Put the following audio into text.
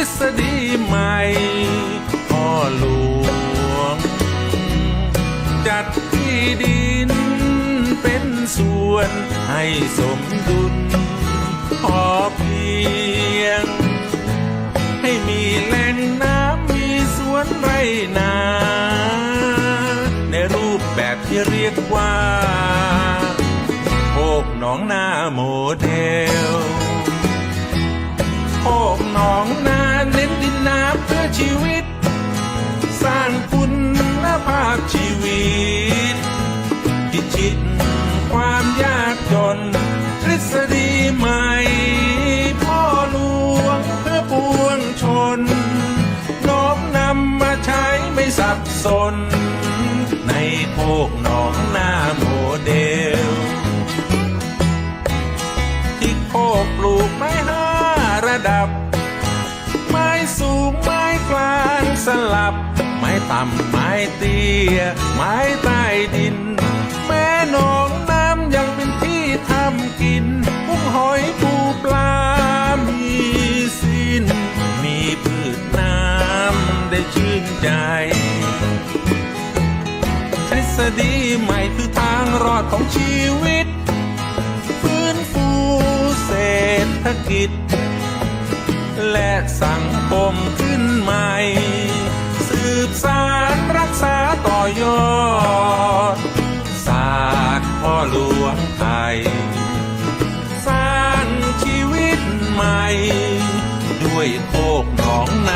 ฤษฎีใหม่พ่อหลวง จัดที่ดินเป็นส่วนให้สมดุล พอเพียง ให้มีแหล่งน้ำมีสวนไรนา ในรูปแบบที่เรียกว่าโคกหนองนาโมเดล ชีวิต สร้างคุณภาพชีวิตพิชิตความยากจน ทฤษฎีใหม่ พ่อหลวงเพื่อปวงชน น้อมนำมาใช้ไม่สับสน ในโคกหนองหน้าโมเดล ที่โคกปลูกไม้ห้าระดับ สลับ ไม้ต่ำไม้เตี้ย ไม้ใต้ดิน แม่หนองน้ำยังเป็นที่ทำกินกุ้งหอยปูปลา มีสิ้น มีพืชน้ำได้ชื่นใจ ทฤษฎีใหม่คือทางรอดของชีวิต ฟื้นฟูเศรษฐกิจและสังคมขึ้นใหม่ อยอด สากพ่อหลวงไทยสร้างชีวิตใหม่ ด้วยโคกหนองนา